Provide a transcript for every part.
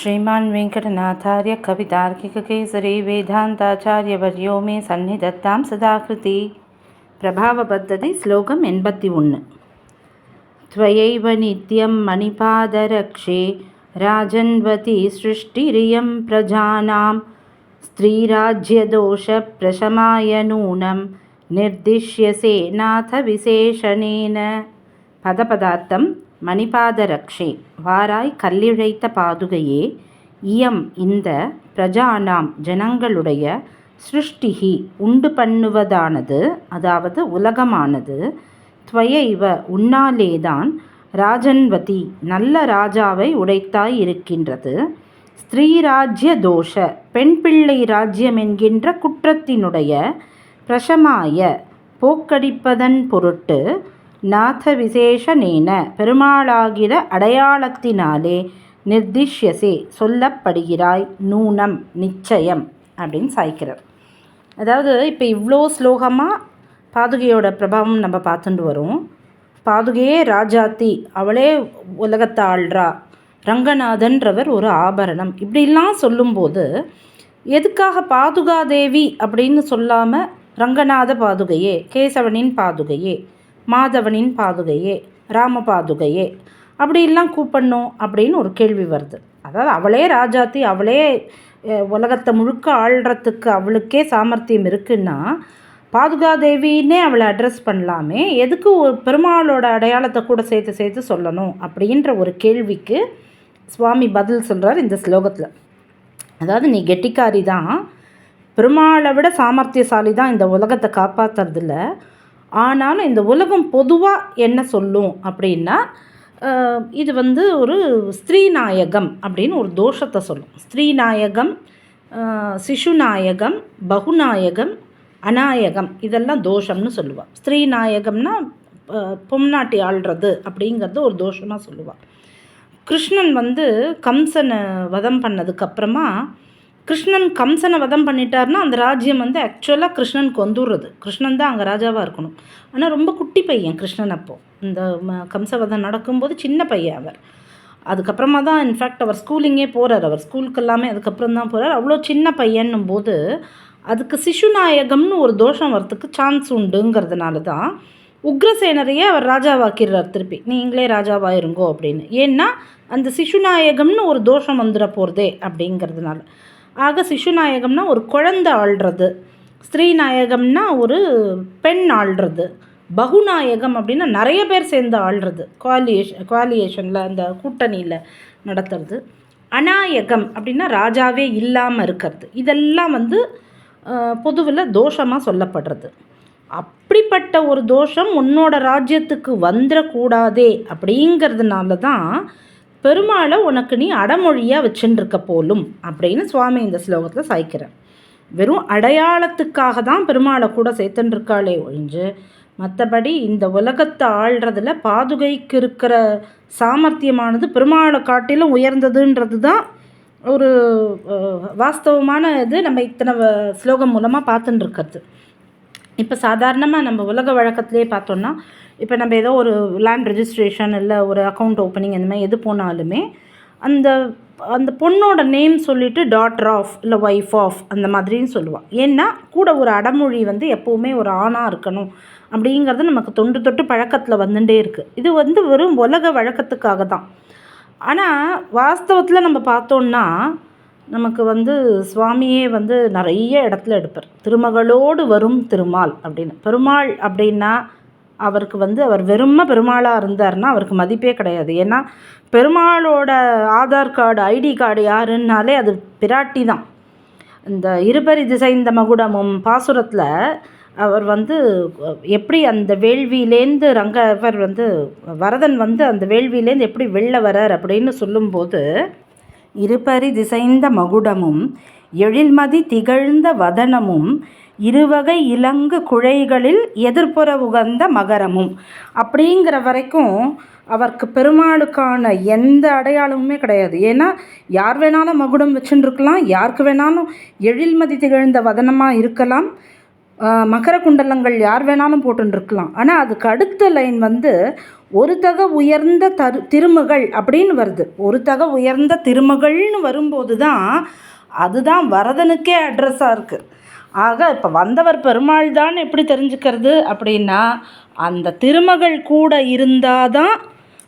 श्रीमान् वेङ्कटनाथार्य कवितार्किककेसरी वेदान्ताचार्यवर्यो मे सन्निधत्तां सदाकृति प्रभावपद्धति श्लोकम् एण्पति ஒன்று त्वयैव नित्यं मणिपादरक्षे राजन्वती सृष्टिरियं प्रजानां स्त्रीराज्यदोषप्रशमाय नूनं निर्दिश्यसे नाथ விசேஷணேன பதபதார்த்தம் மணிபாதரக்ஷே வாராய் கல்லிழைத்த பாதுகையே இயம் இந்த பிரஜானாம் ஜனங்களுடைய சிருஷ்டிகி உண்டு பண்ணுவதானது அதாவது உலகமானது. துவயைவ உன்னாலேதான் ராஜன்வதி நல்ல ராஜாவை உடைத்தாய் இருக்கின்றது. ஸ்திரீராஜ்ய தோஷ பெண் பிள்ளை ராஜ்யம் என்கின்ற குற்றத்தினுடைய பிரசமாய போக்கடிப்பதன் பொருட்டு நாத விசேஷனேன பெருமாளாகிற அடையாளத்தினாலே நிர்திஷ்யசே சொல்லப்படுகிறாய் நூனம் நிச்சயம் அப்படின்னு சாய்க்கிறார். அதாவது இப்போ இவ்வளோ ஸ்லோகமாக பாதுகையோட பிரபாவம் நம்ம பார்த்துட்டு வரோம். பாதுகையே ராஜாத்தி அவளே உலகத்தை ஆள்றா ரங்கநாதன்றவர் ஒரு ஆபரணம். இப்படிலாம் சொல்லும்போது எதுக்காக பாதுகாதேவி அப்படின்னு சொல்லாமல் ரங்கநாத பாதுகையே கேசவனின் பாதுகையே மாதவனின் பாதுகையே ராம பாதுகையே. அப்படிலாம் கூப்பிடணும் அப்படின்னு ஒரு கேள்வி வருது. அதாவது அவளே ராஜாத்தி அவளே உலகத்தை முழுக்க ஆள்றதுக்கு அவளுக்கே சாமர்த்தியம் இருக்குன்னா பாதுகாதேவின்னே அவளை அட்ரஸ் பண்ணலாமே. எதுக்கு ஒரு பெருமாளோட அடையாளத்தை கூட சேர்த்து சேர்த்து சொல்லணும் அப்படின்ற ஒரு கேள்விக்கு சுவாமி பதில் சொல்கிறார் இந்த ஸ்லோகத்தில். அதாவது நீ கெட்டிக்காரி தான் பெருமாளை விட சாமர்த்தியசாலி தான் இந்த உலகத்தை காப்பாற்றுறதில்ல ஆனாலும் இந்த உலகம் பொதுவாக என்ன சொல்லும் அப்படின்னா இது வந்து ஒரு ஸ்திரீநாயகம் அப்படின்னு ஒரு தோஷத்தை சொல்லும். ஸ்திரீநாயகம் சிசுநாயகம் பகுநாயகம் அநாயகம் இதெல்லாம் தோஷம்னு சொல்லுவாள் ஸ்திரீநாயகம்னா பொம்நாட்டி ஆள்றது அப்படிங்கிறது ஒரு தோஷமாக சொல்லுவாள் கிருஷ்ணன் வந்து கம்சனை வதம் பண்ணதுக்கப்புறமா கிருஷ்ணன் கம்சனை வதம் பண்ணிட்டார்னா அந்த ராஜ்யம் வந்து ஆக்சுவலாக கிருஷ்ணனுக்கு வந்துடுறது. கிருஷ்ணன் தான் அங்கே ராஜாவாக இருக்கணும். ஆனால் ரொம்ப குட்டி பையன் கிருஷ்ணன் அப்போது இந்த கம்சவதம் நடக்கும்போது சின்ன பையன் அவர். அதுக்கப்புறமா தான் இன்ஃபேக்ட் அவர் ஸ்கூலிங்கே போகிறார் அவர் ஸ்கூலுக்கு எல்லாமே அதுக்கப்புறம் தான் போகிறார் அவ்வளோ சின்ன பையன்னும் போது அதுக்கு சிசுநாயகம்னு ஒரு தோஷம் வரத்துக்கு சான்ஸ் உண்டுங்கிறதுனால தான் உக்ரசேனரையே அவர் ராஜாவாக்கிறார் திருப்பி. நீங்களே ராஜாவாக இருங்கோ அப்படின்னு. ஏன்னா அந்த சிசுநாயகம்னு ஒரு தோஷம் வந்துட போகிறதே அப்படிங்கிறதுனால. ஆக சிசுநாயகம்னா ஒரு குழந்தை ஆள்றது. ஸ்ரீநாயகம்னா ஒரு பெண் ஆள்றது. பகுநாயகம் அப்படின்னா நிறைய பேர் சேர்ந்து ஆள்றது. குவாலியேஷன் குவாலியேஷனில் அந்த கூட்டணியில் நடத்துறது. அநாயகம் அப்படின்னா ராஜாவே இல்லாமல் இருக்கிறது. இதெல்லாம் வந்து பொதுவில் தோஷமாக சொல்லப்படுறது. அப்படிப்பட்ட ஒரு தோஷம் உன்னோட ராஜ்யத்துக்கு வந்துடக்கூடாதே அப்படிங்கிறதுனால தான் பெருமாளை உனக்கு நீ அடமொழியாக வச்சுருக்க போலும் அப்படின்னு சுவாமி இந்த ஸ்லோகத்தில் சாய்க்கிறேன் வெறும் அடையாளத்துக்காக தான் பெருமாளை கூட சேர்த்துருக்காளே ஒழிஞ்சு மற்றபடி இந்த உலகத்தை ஆள்றதில் பாதுகைக்கு இருக்கிற சாமர்த்தியமானது பெருமாளை காட்டிலும் உயர்ந்ததுன்றது தான் ஒரு வாஸ்தவமான இது நம்ம இத்தனை ஸ்லோகம் மூலமாக பார்த்துட்டுருக்கிறது இப்போ சாதாரணமாக நம்ம உலக வழக்கத்திலே பார்த்தோன்னா இப்போ நம்ம ஏதோ ஒரு லேண்ட் ரெஜிஸ்ட்ரேஷன் இல்லை ஒரு அக்கௌண்ட் ஓப்பனிங் அந்த மாதிரி எது போனாலுமே அந்த அந்த பொண்ணோட நேம் சொல்லிவிட்டு டாட்டர் ஆஃப் இல்லை ஒய்ஃப் ஆஃப் அந்த மாதிரின்னு சொல்லுவாள் ஏன்னா கூட ஒரு அடமொழி வந்து எப்போவுமே ஒரு ஆணாக இருக்கணும் அப்படிங்கிறது நமக்கு தொண்டு தொட்டு பழக்கத்தில் வந்துட்டே இருக்குது இது வந்து வெறும் உலக வழக்கத்துக்காக தான் ஆனால் வாஸ்தவத்தில் நம்ம பார்த்தோன்னா நமக்கு வந்து சுவாமியே வந்து நிறைய இடத்துல எடுப்பார். திருமகளோடு வரும் திருமால் அப்படின்னு. பெருமாள் அப்படின்னா அவருக்கு வந்து அவர் வெறும பெருமாளாக இருந்தார்னா அவருக்கு மதிப்பே கிடையாது. ஏன்னா பெருமாளோட ஆதார் கார்டு ஐடி கார்டு யாருன்னாலே அது பிராட்டி தான். இந்த இருபரி திசைந்த மகுடமும் பாசுரத்தில் அவர் வந்து எப்படி அந்த வேள்வியிலேருந்து ரங்கவர் வந்து வரதன் வந்து அந்த வேள்வியிலேருந்து எப்படி வெளில வரார் அப்படின்னு சொல்லும்போது இருபரி திசைந்த மகுடமும் எழில்மதி திகழ்ந்த வதனமும் இருவகை இலங்கு குழைகளில் எதிர்ப்புற உகந்த மகரமும். அப்படிங்கிற வரைக்கும் அவருக்கு பெருமாளுக்கான எந்த அடையாளமுமே கிடையாது. ஏன்னா யார் வேணாலும் மகுடம் வச்சுருக்கலாம் யாருக்கு வேணாலும் எழில்மதி திகழ்ந்த வதனமாக இருக்கலாம். மகர குண்டலங்கள் யார் வேணாலும் போட்டுருக்கலாம் ஆனால் அதுக்கு அடுத்த லைன் வந்து ஒரு தக உயர்ந்த தரு திருமகள் அப்படின்னு வருது. ஒரு தக உயர்ந்த திருமகள்னு வரும்போது தான் அதுதான் வரதனுக்கே அட்ரஸாக இருக்குது ஆக இப்போ வந்தவர் பெருமாள் தான் எப்படி தெரிஞ்சுக்கிறது அப்படின்னா அந்த திருமகள் கூட இருந்தால் தான்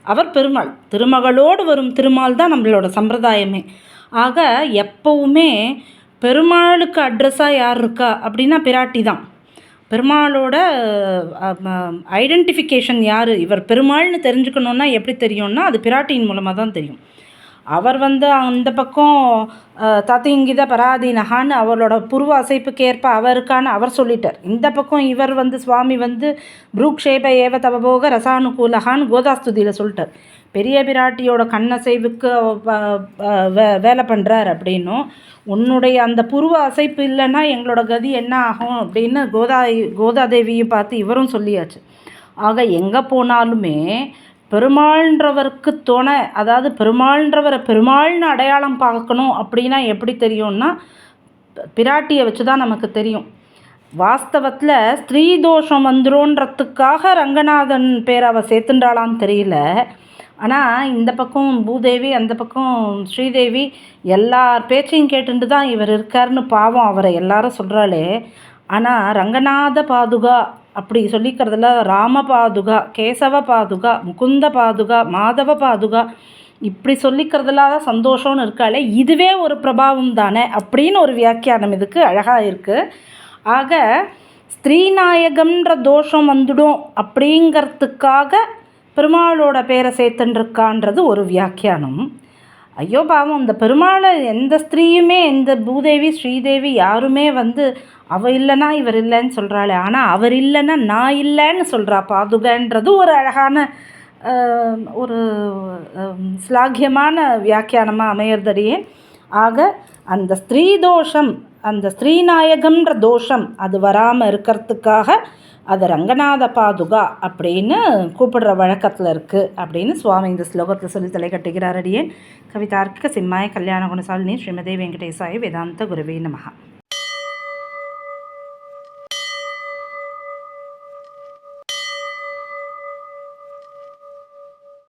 அவர் பெருமாள். திருமகளோடு வரும் திருமால் தான் நம்மளோட சம்பிரதாயமே. ஆக எப்போவுமே பெருமாளுக்கு அட்ரஸாக யார் இருக்கா அப்படின்னா பிராட்டி தான். பெருமாளோட ஐடென்டிஃபிகேஷன் யார்? இவர் பெருமாள்னு தெரிஞ்சுக்கணுன்னா எப்படி தெரியும்னா அது பிராட்டியின் மூலமாக தான் தெரியும். அவர் வந்து அந்த பக்கம் தத்திங்கித பராதீனகான்னு அவரோட புருவ அசைப்புக்கு ஏற்ப அவருக்கான அவர் சொல்லிட்டார். இந்த பக்கம் இவர் வந்து சுவாமி வந்து புரூக்ஷேப ஏவ தவபோக ரசானுகூலகான்னு கோதாஸ்துதியில் சொல்லிட்டார். பெரிய பிராட்டியோட கண்ணசைவுக்கு வே- வேலை பண்ணுறார் அப்படின்னும் உன்னுடைய அந்த புருவ அசைப்பு இல்லைன்னா எங்களோட கதி என்ன ஆகும் அப்படின்னு கோதா கோதாதேவியும் பார்த்து இவரும் சொல்லியாச்சு. ஆக எங்கே போனாலுமே பெருமாள்ன்றவருக்கு துணை அதாவது பெருமாள்ன்றவரை பெருமாள்னு அடையாளம் பார்க்கணும் அப்படின்னா எப்படி தெரியும்னா பிராட்டியை வச்சு தான் நமக்கு தெரியும். வாஸ்தவத்தில் ஸ்திரீ தோஷம் வந்துடும்ன்றதுக்காக ரங்கநாதன் பேர் அவள் சேர்த்துண்டாளான்னு தெரியல. ஆனால் இந்த பக்கம் பூதேவி அந்த பக்கம் ஸ்ரீதேவி எல்லார் பேச்சையும் கேட்டுட்டு தான் இவர் இருக்காருன்னு பாவம் அவரை எல்லாரும் சொல்கிறாளே ஆனால் ரங்கநாத பாதுகா அப்படி சொல்லிக்கிறதுல ராம பாதுகா கேசவ பாதுகா முகுந்த பாதுகா மாதவ பாதுகா இப்படி சொல்லிக்கிறதுல தான் சந்தோஷம்னு இருக்காளே இதுவே ஒரு பிரபாவம் தானே அப்படின்னு ஒரு வியாக்கியானம் இதுக்கு அழகாக இருக்குது ஆக ஸ்திரீநாயகம்ன்ற தோஷம் வந்துடும் அப்படிங்கிறதுக்காக பெருமாளோட பேரை சேர்த்துன்ருக்கான்றது ஒரு வியாக்கியானம். ஐயோ பாவம் இந்த பெருமாளை எந்த ஸ்திரீயுமே எந்த பூதேவி ஸ்ரீதேவி யாருமே வந்து அவ இல்லைன்னா இவர் இல்லைன்னு சொல்கிறாளே ஆனால் அவர் இல்லைன்னா நான் இல்லைன்னு சொல்கிறா பாதுகன்றது ஒரு அழகான ஒரு ஸ்லாகியமான வியாக்கியானமாக அமையறதடியே. ஆக அந்த ஸ்திரீ தோஷம் அந்த ஸ்ரீநாயகம்ன்ற தோஷம் அது வராமல் இருக்கிறதுக்காக அது ரங்கநாத பாதுகா அப்படின்னு கூப்பிடுற வழக்கத்தில் இருக்குது அப்படின்னு சுவாமி இந்த ஸ்லோகத்தில் சொல்லி தலை கட்டுகிறார் அடியே கவிதார்க்கிக சிம்மாய கல்யாண குணசாலினி ஸ்ரீமதி வெங்கடேசாய வேதாந்த குருவே நமகா